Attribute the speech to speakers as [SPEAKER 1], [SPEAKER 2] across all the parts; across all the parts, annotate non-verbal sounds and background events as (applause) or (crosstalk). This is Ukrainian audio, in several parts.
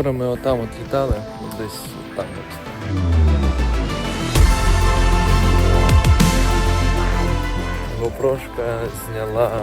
[SPEAKER 1] Вчора ми отам от літали, десь там от. GoPro-шка зняла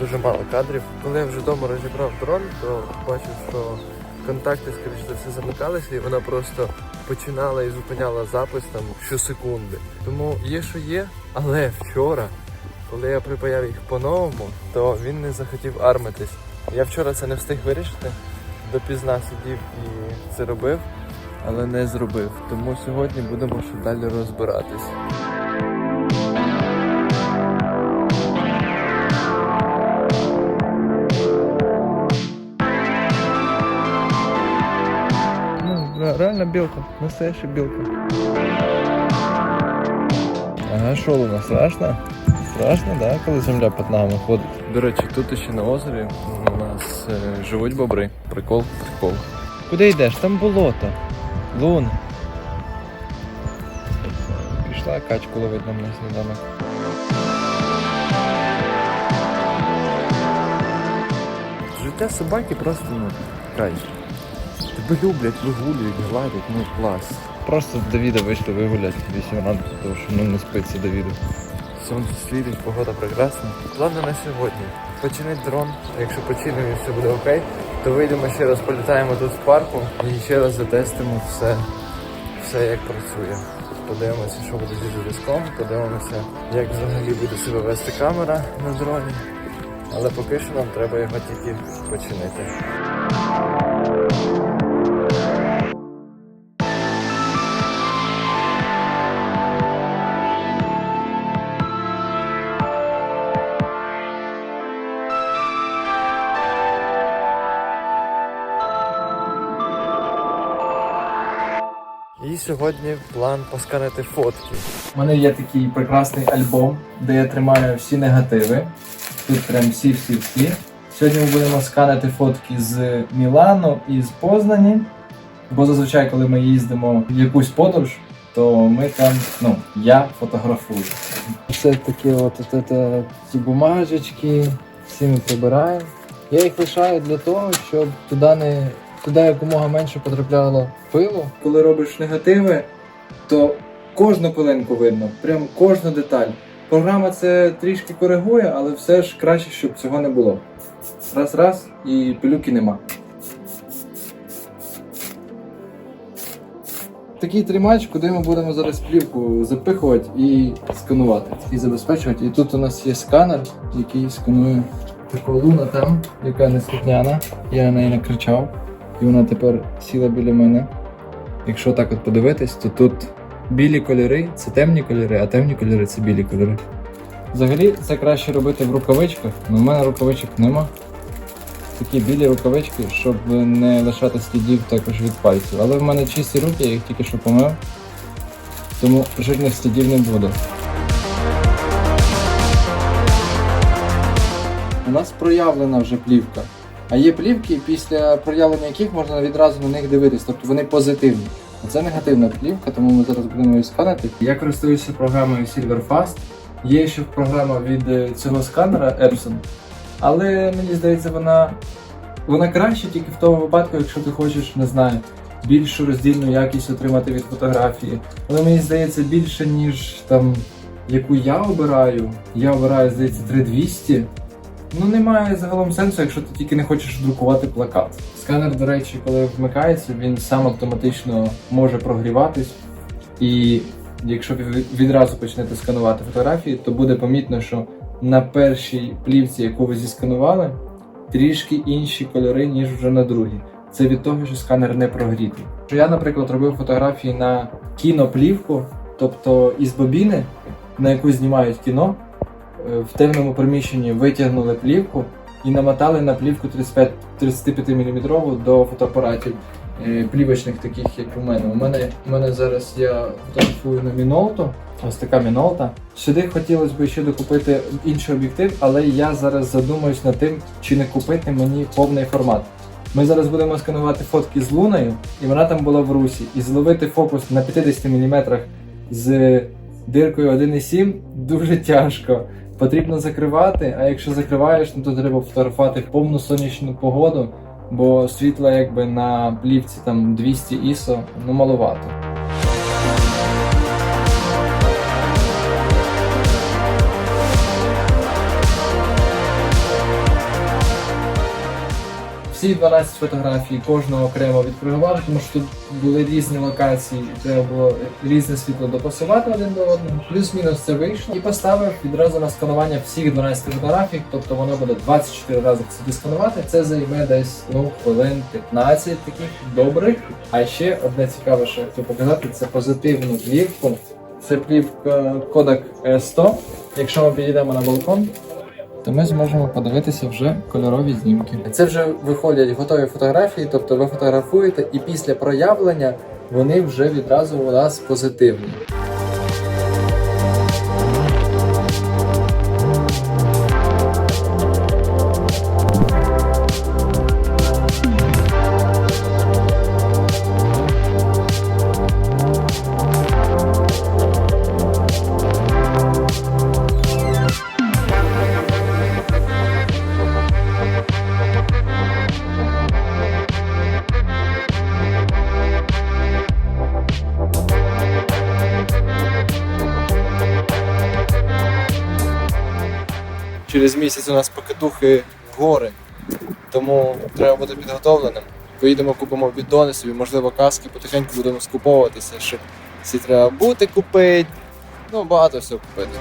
[SPEAKER 1] дуже мало кадрів. Коли я вже вдома розібрав дрон, то бачив, що контакти, скоріш за все, замикалися, і вона просто починала і зупиняла запис там щосекунди. Тому є, що є, але вчора, коли я припаяв їх по-новому, то він не захотів армитись. Я вчора це не встиг вирішити. Допізна сидів і це робив, але не зробив. Тому сьогодні будемо ще далі розбиратись. Ну, ре- реально белка, настоящая белка. Ага, що Луна, страшно? Страшно, да, коли земля під ногами ходить. До речі, тут ще на озері у нас е, живуть бобри. Прикол, прикол. Куди йдеш? Там болото. Лун. Пішла качку ловить нам на сніданок. Життя собаки просто ну, кайф. Тебе люблять, вигулюють, гладять, ну клас. Просто з Давіда вийшли вигуляти 8 ранку, тому що ну, не спиться Давіду. Сонце світить, погода прекрасна. Головне на сьогодні. Починить дрон, якщо починимо і все буде окей, то вийдемо ще раз, політаємо тут в парку і ще раз затестимо все, все як працює. Подивимося, що буде зі зв'язком, подивимося, як взагалі буде себе вести камера на дроні. Але поки що нам треба його тільки починити. Сьогодні план посканити фотки.
[SPEAKER 2] У мене є такий прекрасний альбом, де я тримаю всі негативи. Тут прям всі-всі-всі. Сьогодні ми будемо сканити фотки з Мілану і з Познані. Бо зазвичай, коли ми їздимо в якусь подорож, то ми там, ну, я фотографую.
[SPEAKER 1] Все такі от, от, от, ці бумажечки, всі ми прибираємо. Я їх лишаю для того, щоб туди не туди якомога менше потрапляло пилу.
[SPEAKER 2] Коли робиш негативи, то кожну пилинку видно, прям кожну деталь. Програма це трішки коригує, але все ж краще, щоб цього не було. Раз-раз і пилюки нема.
[SPEAKER 1] Такий тримач, куди ми будемо зараз плівку запихувати і сканувати, і забезпечувати. І тут у нас є сканер, який сканує таку луна там, яка неслухняна. Я на неї накричав, і вона тепер сіла біля мене. Якщо так от подивитись, то тут білі кольори це темні кольори, а темні кольори це білі кольори. Взагалі це краще робити в рукавичках, але в мене рукавичок нема. Такі білі рукавички, щоб не лишати слідів також від пальців. Але в мене чисті руки, я їх тільки що помив, тому жирних слідів не буде. У нас проявлена вже плівка. А є плівки, після проявлення яких можна відразу на них дивитись, тобто вони позитивні. А це негативна плівка, тому ми зараз будемо її сканити.
[SPEAKER 2] Я користуюся програмою Silverfast. Є ще програма від е, цього сканера Epson. Але мені здається, вона, вона краще тільки в тому випадку, якщо ти хочеш, не знаю, більшу роздільну якість отримати від фотографії. Але мені здається, більше, ніж там, яку я обираю. Я обираю, здається, 3200. Ну, немає загалом сенсу, якщо ти тільки не хочеш друкувати плакат. Сканер, до речі, коли вмикається, він сам автоматично може прогріватись. І якщо ви відразу почнете сканувати фотографії, то буде помітно, що на першій плівці, яку ви зісканували, трішки інші кольори, ніж вже на другій. Це від того, що сканер не прогрітий. Я, наприклад, робив фотографії на кіноплівку, тобто із бобіни, на яку знімають кіно, в темному приміщенні витягнули плівку і намотали на плівку 35, 35 мм до фотоапаратів е, плівочних, таких як у мене. У мене, у мене зараз я фотографую на Мінолту. Ось така Мінолта. Сюди хотілося б ще докупити інший об'єктив, але я зараз задумуюсь над тим, чи не купити мені повний формат. Ми зараз будемо сканувати фотки з луною, і вона там була в русі. І зловити фокус на 50 мм з диркою 1,7 дуже тяжко. Потрібно закривати, а якщо закриваєш, ну, то треба фотографувати повну сонячну погоду
[SPEAKER 1] бо світла якби на плівці там 200 ISO, ну маловато. Всі 12 фотографій кожного окремо відкоригували, тому що тут були різні локації, треба було різне світло допасувати один до одного. Плюс-мінус це вийшло. І поставив відразу на сканування всіх 12 фотографій, тобто воно буде 24 рази собі сканувати. Це займе десь ну, хвилин 15 таких добрих. А ще одне цікаве, що я показати, це позитивну плівку. Це плівка Kodak E100. Якщо ми підійдемо на балкон, то ми зможемо подивитися вже кольорові знімки. Це вже виходять готові фотографії, тобто ви фотографуєте, і після проявлення вони вже відразу у нас позитивні. Через місяць у нас покатухи гори, тому треба бути підготовленим. Поїдемо, купимо бідони собі, можливо, каски, потихеньку будемо скуповуватися. Ще всі треба бути купити. Ну, багато всього купити.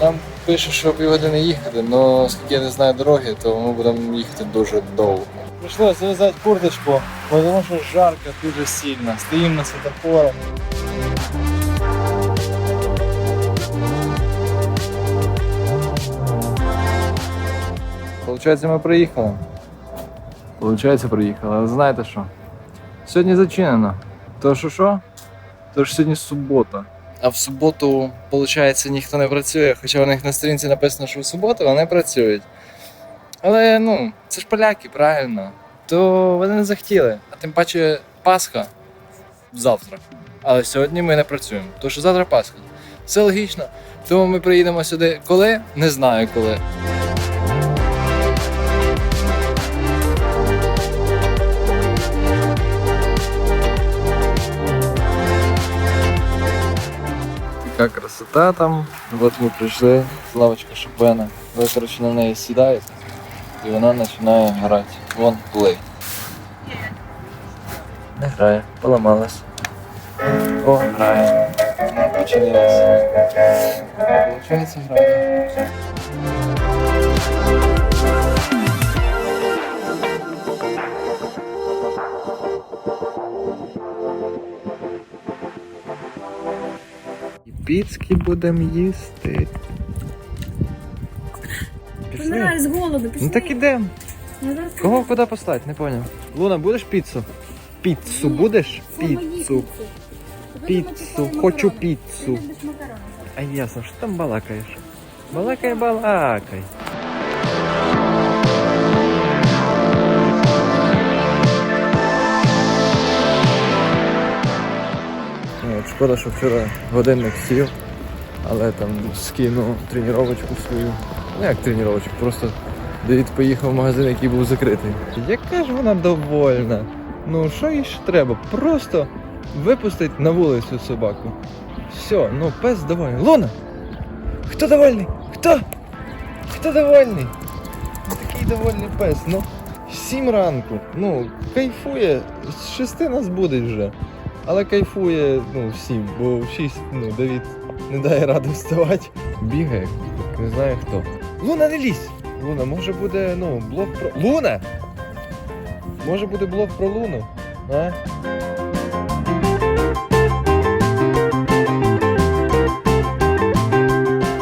[SPEAKER 1] Нам пише, що півгодини їхати, але оскільки я не знаю дороги, то ми будемо їхати дуже довго. Прийшлося зав'язати курточку, бо тому що жарко дуже сильно. Стоїмо на світофорах. Получається, ми приїхали. Получається, приїхали. Але знаєте що? Сьогодні зачинено. То що що? То ж сьогодні субота. А в суботу, виходить, ніхто не працює, хоча у них на сторінці написано, що в суботу вони працюють. Але ну, це ж поляки, правильно. То вони не захотіли. А тим паче Пасха завтра. Але сьогодні ми не працюємо, тому що завтра Пасха. Все логічно. Тому ми приїдемо сюди коли? Не знаю коли. Така красота там. От ми прийшли, лавочка Шопена. Ви, коротше, на неї сідаєте, і вона починає грати. Вон плей. Не грає, поламалась. О, грає. Починилася. Получається грає. І піцки будемо їсти.
[SPEAKER 3] Помираю з голоду, пішли.
[SPEAKER 4] Ну так ідемо.
[SPEAKER 3] Ну, зараз
[SPEAKER 4] Кого куди послати? Не поняв. Луна, будеш піцу? Піцу будеш?
[SPEAKER 3] це мої
[SPEAKER 4] Піцу.
[SPEAKER 3] піци.
[SPEAKER 4] Піцу, хочу піцу.
[SPEAKER 3] Ти любиш макарони.
[SPEAKER 4] А ясно, що там балакаєш? Балакай, балакай. От, шкода, що вчора годинник сів, але там скинув тренувачку свою. Ну як тренувачку, просто Давід поїхав в магазин, який був закритий. Яка ж вона довольна? Ну що їй ще треба? Просто випустить на вулицю собаку. Все, ну пес довольний. Луна! Хто довольний? Хто? Хто довольний? Ну, Такий довольний пес. Ну, сім ранку. Ну, кайфує. З шести нас буде вже. Але кайфує, ну, всім, бо в шість, ну, Давід не дає ради вставати. Бігає, не знаю хто. Луна, не лізь! Луна, може буде, ну, блог про. Луна! Може буде блог про Луну? А?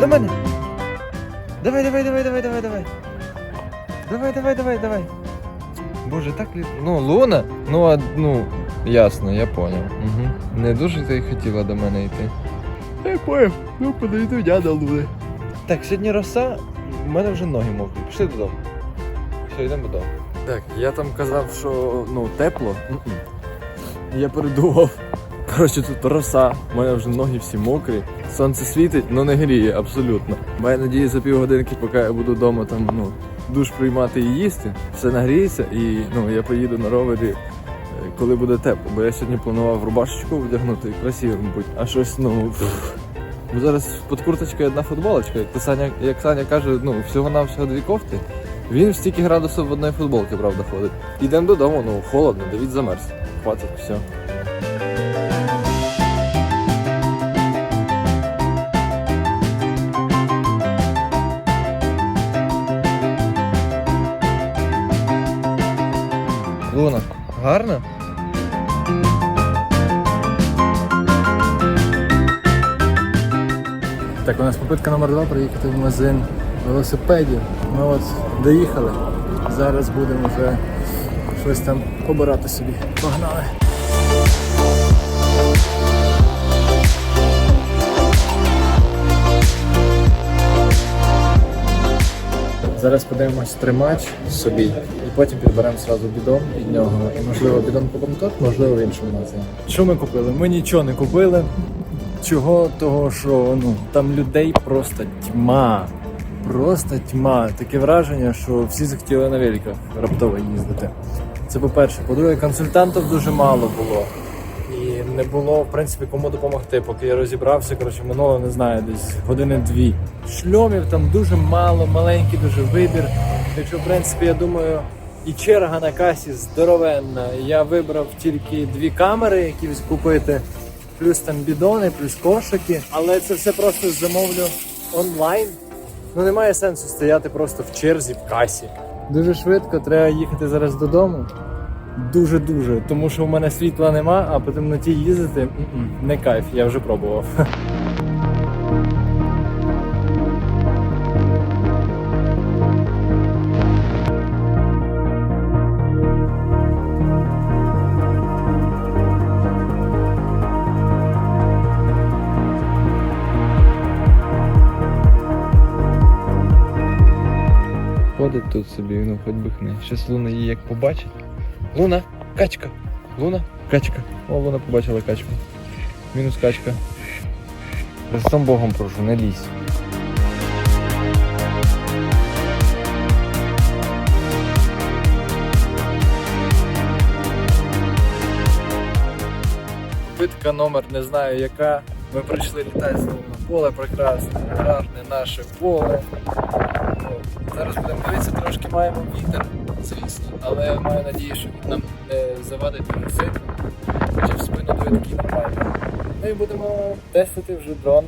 [SPEAKER 4] До мене! Давай, давай, давай, давай, давай, давай. Давай, давай, давай, давай. Боже, так лі... Ну, Луна? Ну, а, ну, ясно, я поняв. Угу. Не дуже ти хотіла до мене йти. Я поняв, ну подойду я до Луни. Так, сьогодні роса, у мене вже ноги мокрі. Пішли додому. Все, йдемо додому. Так, я там казав, що ну, тепло. Я передумав.
[SPEAKER 1] Коротше, тут роса, у мене вже ноги всі мокрі. Сонце світить, але не гріє абсолютно. Маю надію, за півгодинки, поки я буду вдома там, ну, душ приймати і їсти, все нагріється, і ну, я поїду на ровері, е, коли буде тепло. Бо я сьогодні планував рубашечку вдягнути красиво, мабуть, а щось, ну. пф. Бо зараз під курточкою одна футболочка. Як, Саня, як Саня каже, ну всього нам всього дві кофти. Він стільки градусів в одній футболці, правда, ходить. Ідемо додому, ну холодно, Давід замерз. Хватить, все. Попитка номер два приїхати в магазин велосипедів. Ми от доїхали. Зараз будемо вже щось там обирати собі. Погнали. Зараз подивимось тримач собі і потім підберемо зразу бідон від нього. І можливо бідон купимо тут, можливо в іншому магазині. Що ми купили? Ми нічого не купили. Чого? Того, що ну там людей просто тьма. Просто тьма. Таке враження, що всі захотіли на великах раптово їздити. Це по-перше. По-друге, консультантів дуже мало було. І не було, в принципі, кому допомогти. Поки я розібрався, коротше, минуло, не знаю, десь години-дві. Шльомів там дуже мало, маленький дуже вибір. Якщо, в принципі, я думаю, і черга на касі здоровенна. Я вибрав тільки дві камери, які купити, плюс там бідони, плюс кошики. Але це все просто замовлю онлайн. Ну немає сенсу стояти просто в черзі в касі. Дуже швидко, треба їхати зараз додому. Дуже-дуже, тому що в мене світла нема, а по темноті їздити не кайф, я вже пробував. (laughs) Ходить тут собі, ну хоч би хне. Щас Луна її як побачить. Луна, качка. Луна, качка. О, Луна побачила качку. Мінус качка. Христом Богом прошу, не лізь. Битка номер не знаю яка. Ми прийшли літати поле прекрасне, гарне наше поле. Зараз будемо дивитися, трошки маємо вітер, звісно, але маю надію, що він нам не завадить сильно. Чи в спину дує такий нормальний. Ну і будемо тестити вже дрон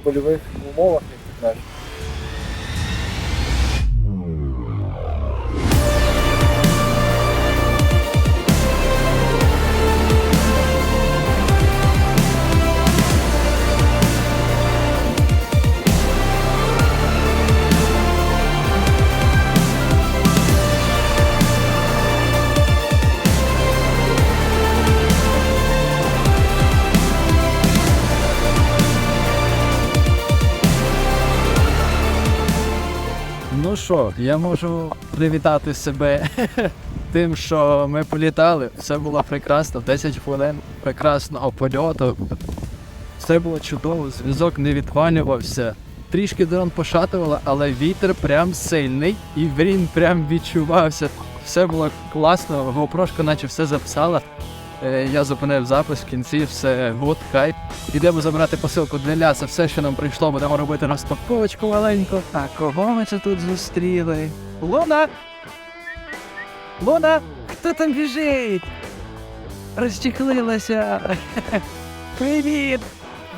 [SPEAKER 1] в польових умовах, як ти кажеш.
[SPEAKER 5] Що, я можу привітати себе (laughs) тим, що ми політали. Все було прекрасно, 10 хвилин прекрасного польоту. Все було чудово, зв'язок не відвалювався. Трішки дрон пошатувало, але вітер прям сильний і він прям відчувався. Все було класно, GoPro наче все записала. Е, Я зупинив запис в кінці, все гуд, хайп. Ідемо забрати посилку для ляса. Все, що нам прийшло, будемо робити розпаковочку маленьку. А кого ми це тут зустріли? Луна! Луна! Хто там біжить? Розчехлилася. (laughs) Привіт!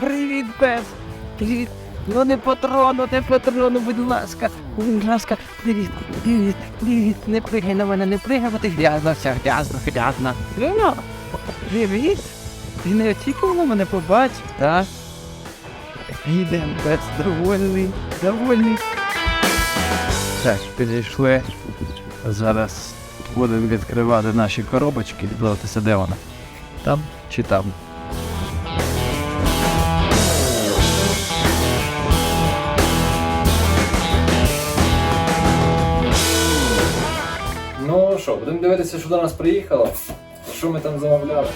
[SPEAKER 5] Привіт, пес! Привіт! Ну не патрону, не патрону, будь ласка, будь ласка, привіт, привіт, привіт, не пригай на мене, не пригай, бо ти грязно, вся грязно, грязно. Привіт! Ти не очікувала мене побачити, так? Йдемо, пес, довольний, довольний. Так, підійшли. Зараз будемо відкривати наші коробочки, дивитися, де вона. Там чи там.
[SPEAKER 1] Ну що, будемо дивитися, що до нас приїхало. Що ми там замовляли.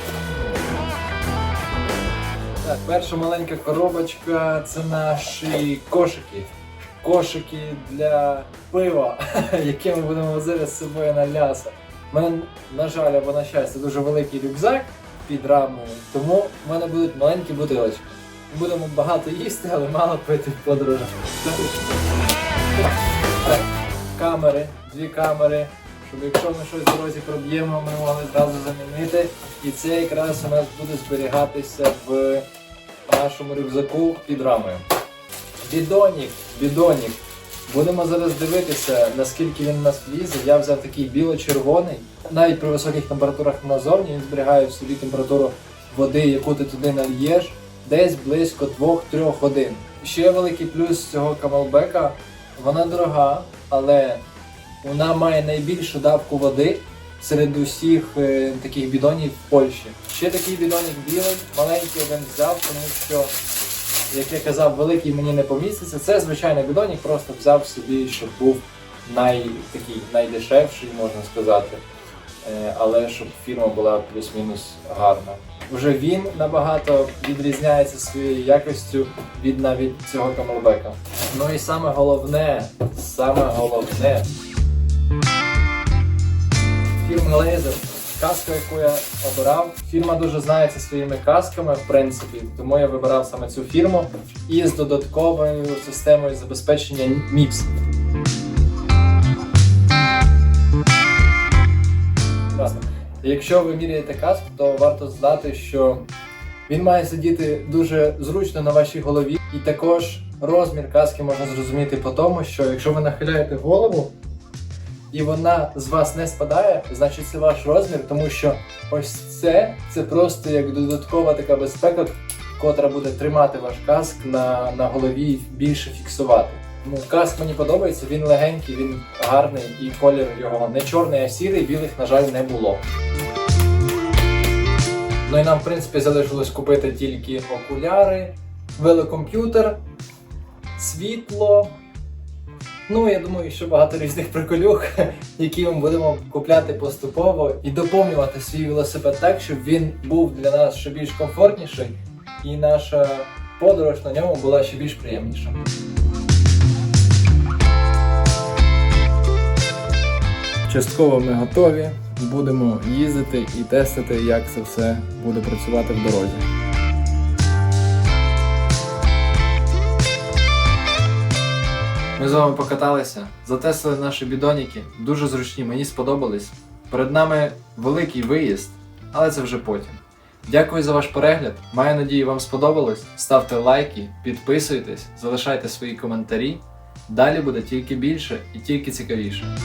[SPEAKER 1] Так, перша маленька коробочка це наші кошики. Кошики для пива, (laughs) які ми будемо возити з собою на ляса. У мене, на жаль, або на щастя, дуже великий рюкзак під рамою, тому в мене будуть маленькі бутилочки. Будемо багато їсти, але мало пити в подорожах. Камери, дві камери, щоб якщо ми щось в дорозі проб'ємо, ми могли зразу замінити. І це якраз у нас буде зберігатися в нашому рюкзаку під рамою. Бідонік, бідонік. Будемо зараз дивитися, наскільки він у нас влізе. Я взяв такий біло-червоний. Навіть при високих температурах назовні він зберігає в собі температуру води, яку ти туди нальєш, десь близько 2-3 годин. Ще великий плюс цього камелбека, вона дорога, але вона має найбільшу давку води серед усіх е, таких бідонів в Польщі. Ще такий бідонік білий, маленький один взяв, тому що, як я казав, великий мені не поміститься. Це звичайний бідонік, просто взяв собі, щоб був най, такий, найдешевший, можна сказати. Е, але щоб фірма була плюс-мінус гарна. Вже він набагато відрізняється своєю якістю від навіть цього камелбека. Ну і саме головне, саме головне. Фірма Laser, каска, яку я обирав. Фірма дуже знається своїми касками, в принципі, тому я вибирав саме цю фірму і з додатковою системою забезпечення MIPS. Якщо ви міряєте каску, то варто знати, що він має сидіти дуже зручно на вашій голові, і також розмір каски можна зрозуміти по тому, що якщо ви нахиляєте голову і вона з вас не спадає, значить це ваш розмір, тому що ось це це просто як додаткова така безпека, котра буде тримати ваш каск на, на голові і більше фіксувати. Ну, каск мені подобається, він легенький, він гарний і колір його не чорний, а сірий, білих, на жаль, не було. Ну і нам, в принципі, залишилось купити тільки окуляри, велокомп'ютер, світло. Ну, я думаю, ще багато різних приколюх, які ми будемо купляти поступово і доповнювати свій велосипед так, щоб він був для нас ще більш комфортніший і наша подорож на ньому була ще більш приємніша. Частково ми готові. Будемо їздити і тестити, як це все буде працювати в дорозі. Ми з вами покаталися, затестили наші бідоніки, дуже зручні, мені сподобались. Перед нами великий виїзд, але це вже потім. Дякую за ваш перегляд. Маю надію, вам сподобалось. Ставте лайки, підписуйтесь, залишайте свої коментарі. Далі буде тільки більше і тільки цікавіше.